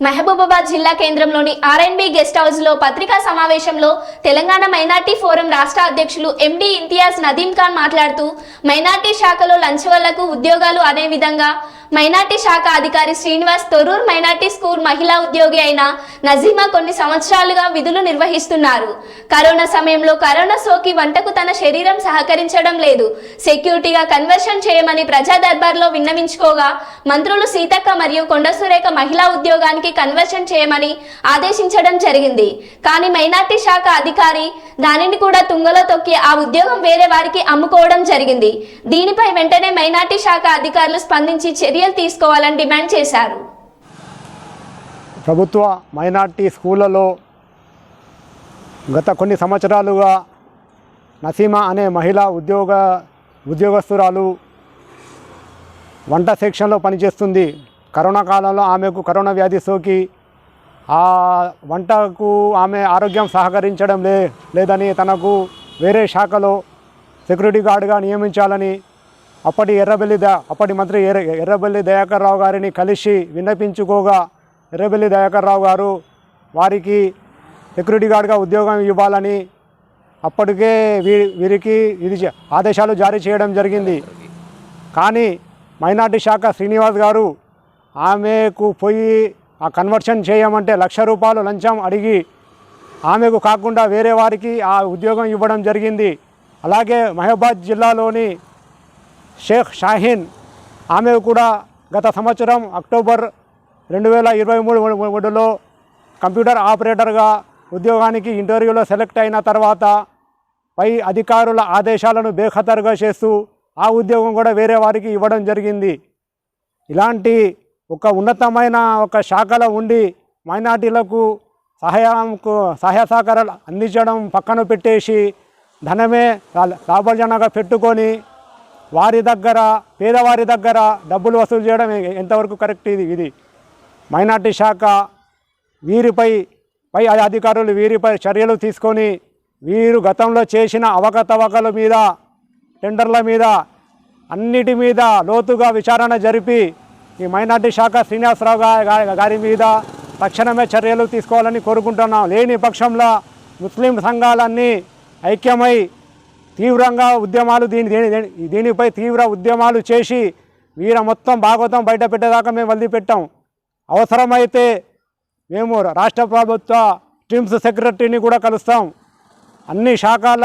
మహబూబాబాద్ జిల్లా కేంద్రంలోని R&B guest హౌస్లో పత్రికా సమావేశంలో తెలంగాణ మైనార్టీ ఫోరం రాష్ట్ర అధ్యక్షులు ఎండి ఇంతియాజ్ నదీం ఖాన్ మాట్లాడుతూ మైనార్టీ శాఖలో లంచవళ్ళకు ఉద్యోగాలు అనే విధంగా మైనార్టీ శాఖ అధికారి శ్రీనివాస్ తొరూర్ మైనార్టీ స్కూల్ మహిళా ఉద్యోగి అయిన నజీమా కొన్ని సంవత్సరాలుగా విధులు నిర్వహిస్తున్నారు. కరోనా సమయంలో కరోనా సోకి వంటకు తన శరీరం సహకరించడం లేదు. సెక్యూరిటీగా కన్వర్షన్ చేయమని ప్రజా దర్బార్లో విన్నవించుకోగా మంత్రులు సీతక్క మరియు కొండసురేఖ మహిళా ఉద్యోగానికి కన్వర్షన్ చేయమని ఆదేశించడం జరిగింది. కానీ మైనార్టీ శాఖ అధికారి దానిని కూడా తుంగలో తొక్కి ఆ ఉద్యోగం వేరే వారికి అమ్ముకోవడం జరిగింది. దీనిపై వెంటనే మైనార్టీ శాఖ అధికారులు స్పందించి చర్యలు తీసుకోవాలని డిమాండ్ చేశారు. ప్రభుత్వ మైనార్టీ స్కూళ్ళలో గత కొన్ని సంవత్సరాలుగా నసీమా అనే మహిళా ఉద్యోగ ఉద్యోగస్తురాలు వంట సెక్షన్లో పనిచేస్తుంది. కరోనా కాలంలో ఆమెకు కరోనా వ్యాధి సోకి ఆ వంటకు ఆమె ఆరోగ్యం సహకరించడం లే లేదని తనకు వేరే శాఖలో సెక్యూరిటీ గార్డుగా నియమించాలని అప్పటి ఎర్రబెల్లి ద అప్పటి మంత్రి ఎర్ర ఎర్రబెల్లి దయాకర్ రావు గారిని కలిసి విన్నపించుకోగా ఎర్రబెల్లి దయాకర్ రావు గారు వారికి సెక్యూరిటీ గార్డ్గా ఉద్యోగం ఇవ్వాలని అప్పటికే వీ వీరికి ఇది ఆదేశాలు జారీ చేయడం జరిగింది. కానీ మైనార్టీ శాఖ శ్రీనివాస్ గారు ఆమెకు పోయి ఆ కన్వర్షన్ చేయమంటే లక్ష రూపాయలు లంచం అడిగి ఆమెకు కాకుండా వేరే వారికి ఆ ఉద్యోగం ఇవ్వడం జరిగింది. అలాగే మహబాద్ జిల్లాలోని షేక్ షాహీన్. ఆమె కూడా గత సంవత్సరం అక్టోబర్ రెండు వేల ఇరవై మూడు మూడులో కంప్యూటర్ ఆపరేటర్గా ఉద్యోగానికి ఇంటర్వ్యూలో సెలెక్ట్ అయిన తర్వాత పై అధికారుల ఆదేశాలను బేఖతరుగా చేస్తూ ఆ ఉద్యోగం కూడా వేరే వారికి ఇవ్వడం జరిగింది. ఇలాంటి ఒక ఉన్నతమైన ఒక శాఖలో ఉండి మైనార్టీలకు సహాయంకు సహాయ సహకారాలు అందించడం పక్కన పెట్టేసి ధనమే లాభజనగా పెట్టుకొని వారి దగ్గర పేదవారి దగ్గర డబ్బులు వసూలు చేయడం ఎంతవరకు కరెక్ట్ ఇది? ఇది మైనార్టీ శాఖ వీరిపై పై అధికారులు వీరిపై చర్యలు తీసుకొని వీరు గతంలో చేసిన అవకతవకల మీద టెండర్ల మీద అన్నిటి మీద లోతుగా విచారణ జరిపి ఈ మైనార్టీ శాఖ శ్రీనివాసరావు గారి మీద తక్షణమే చర్యలు తీసుకోవాలని కోరుకుంటున్నాం. లేని పక్షంలో ముస్లిం సంఘాలన్నీ ఐక్యమై తీవ్రంగా ఉద్యమాలు దీని దీని దీనిపై తీవ్ర ఉద్యమాలు చేసి వీర మొత్తం భాగవతం బయట పెట్టేదాకా మేము వదిలిపెట్టాం అవసరమైతే మేము రాష్ట్ర ప్రభుత్వ టిమ్స్ సెక్రటరీని కూడా కలుస్తాం. అన్ని శాఖల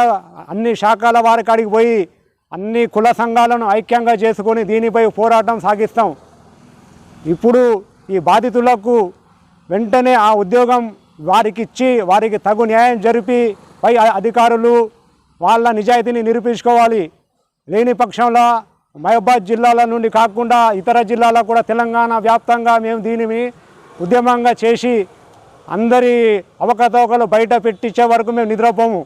అన్ని శాఖల వారి కాడికి పోయి అన్ని కుల సంఘాలను ఐక్యంగా చేసుకొని దీనిపై పోరాటం సాగిస్తాం. ఇప్పుడు ఈ బాధితులకు వెంటనే ఆ ఉద్యోగం వారికి ఇచ్చి వారికి తగు న్యాయం జరిపి పై అధికారులు వాళ్ళ నిజాయితీని నిరూపించుకోవాలి. లేని పక్షంలో మహబాద్ జిల్లాల నుండి కాకుండా ఇతర జిల్లాల కూడా తెలంగాణ వ్యాప్తంగా మేము దీనిని ఉద్యమంగా చేసి అందరి అవకతవకలు బయట పెట్టించే వరకు మేము నిద్రపోము.